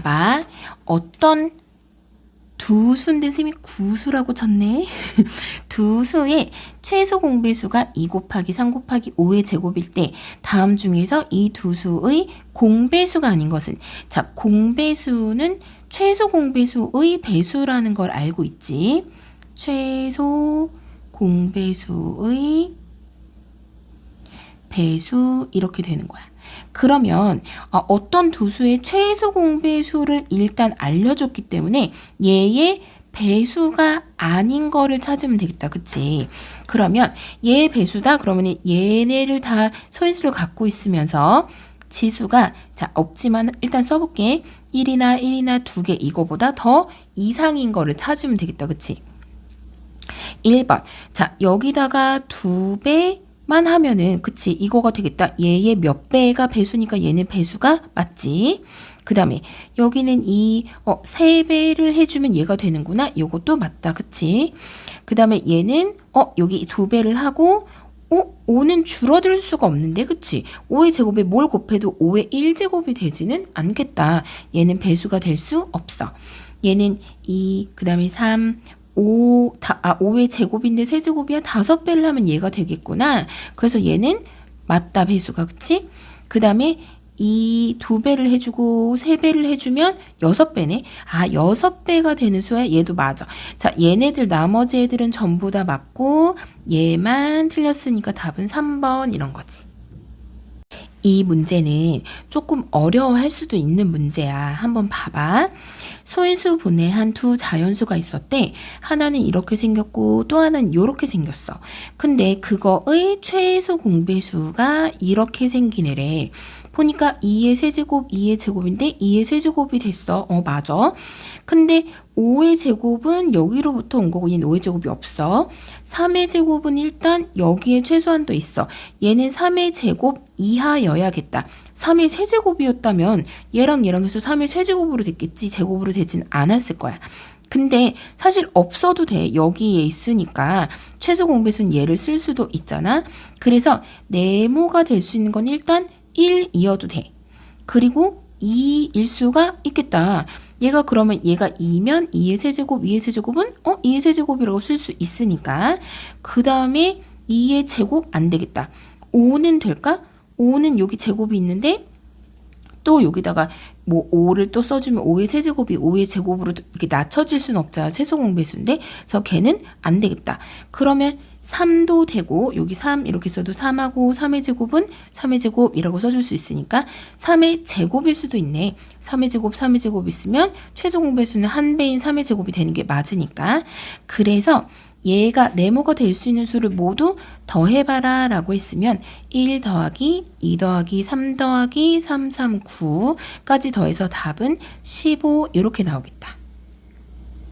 봐봐. 어떤 두 수인데 쌤이 구수라고 쳤네. 두 수의 최소 공배수가 2 곱하기 3 곱하기 5의 제곱일 때 다음 중에서 이 두 수의 공배수가 아닌 것은 자, 공배수는 최소 공배수의 배수라는 걸 알고 있지. 최소 공배수의 배수 이렇게 되는 거야. 그러면 어, 어떤 두 수의 최소 공배수를 일단 알려줬기 때문에 얘의 배수가 아닌 거를 찾으면 되겠다. 그치? 그러면 얘 배수다. 그러면 얘네를 다 소인수를 갖고 있으면서 지수가 자 없지만 일단 써볼게. 1이나 1이나 2개 이거보다 더 이상인 거를 찾으면 되겠다. 그치? 1번. 자, 여기다가 두배 만 하면은, 그치, 이거가 되겠다. 얘의 몇 배가 배수니까 얘는 배수가 맞지. 그 다음에, 여기는 이, 어, 세 배를 해주면 얘가 되는구나. 요것도 맞다. 그치. 그 다음에 얘는, 어, 여기 두 배를 하고, 어, 5는 줄어들 수가 없는데, 그치? 5의 제곱에 뭘 곱해도 5의 1제곱이 되지는 않겠다. 얘는 배수가 될 수 없어. 얘는 2, 그 다음에 3, 5, 다, 아, 5의 제곱인데 세제곱이야. 다섯 배를 하면 얘가 되겠구나. 그래서 얘는 맞다, 배수가. 그치? 그 다음에 이두 배를 해주고 세 배를 해주면 여섯 배네. 아, 여섯 배가 되는 수야. 얘도 맞아. 자, 얘네들 나머지 애들은 전부 다 맞고 얘만 틀렸으니까 답은 3번 이런 거지. 이 문제는 조금 어려워할 수도 있는 문제야. 한번 봐봐. 소인수 분해한 두 자연수가 있었대. 하나는 이렇게 생겼고 또 하나는 이렇게 생겼어. 근데 그거의 최소 공배수가 이렇게 생기네래. 보니까 2의 세제곱, 2의 제곱인데 2의 세제곱이 됐어. 어, 맞아. 근데 5의 제곱은 여기로부터 온 거고 얘는 5의 제곱이 없어. 3의 제곱은 일단 여기에 최소한도 있어. 얘는 3의 제곱 이하여야겠다. 3의 세제곱이었다면 얘랑 얘랑 해서 3의 세제곱으로 됐겠지. 제곱으로 되진 않았을 거야. 근데 사실 없어도 돼. 여기에 있으니까 최소 공배수는 얘를 쓸 수도 있잖아. 그래서 네모가 될 수 있는 건 일단 1이어도 돼. 그리고 2 일 수가 있겠다. 얘가 그러면 얘가 2면 2의 세제곱, 2의 세제곱은 어? 2의 세제곱이라고 쓸 수 있으니까 그 다음에 2의 제곱 안 되겠다. 5는 될까? 5는 여기 제곱이 있는데 또 여기다가 뭐 5를 또 써주면 5의 세제곱이 5의 제곱으로 이렇게 낮춰질 수는 없잖아. 최소 공배수인데. 그래서 걔는 안 되겠다. 그러면 3도 되고 여기 3 이렇게 써도 3하고 3의 제곱은 3의 제곱이라고 써줄 수 있으니까 3의 제곱일 수도 있네. 3의 제곱, 3의 제곱 있으면 최소 공배수는 한 배인 3의 제곱이 되는 게 맞으니까. 그래서 얘가 네모가 될 수 있는 수를 모두 더해봐라 라고 했으면 1 더하기 2 더하기 3 더하기 3, 3, 9까지 더해서 답은 15 이렇게 나오겠다.